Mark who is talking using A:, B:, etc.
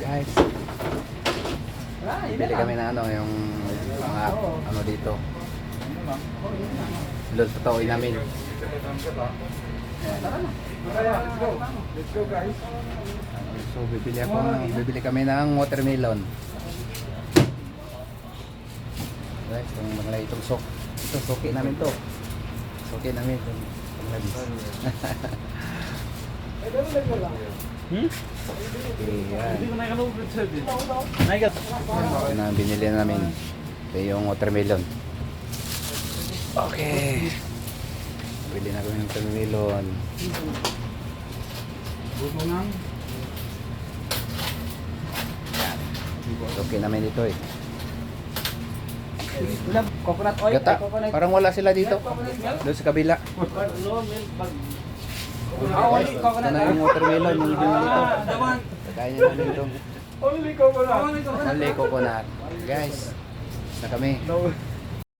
A: Guys, bili kami na ano, yung mga ano dito. Lol, totoo namin. Ayan.
B: Let's go guys.
A: So, bibili ako, bibili kami ng watermelon. Guys, itong mga itong sok. Ito, soki namin to. Soki namin to. Panglabis.
B: Hmm?
A: Okay, yan.
B: Hindi ko na
A: binili namin. Ito yung watermelon. Okay. Bili na kami ng watermelon. Okay namin ito eh.
C: Coconut oil.
A: Gata,
C: coconut.
A: parang wala sila dito. Doon sa kabila.
B: No, milk
C: only
A: Guys, ito
C: coconut
A: na yung watermelon. Yung.
C: The one.
A: Kaya nyo namin ito.
B: Only coconut.
C: Only coconut.
A: Coconut. Guys, na kami.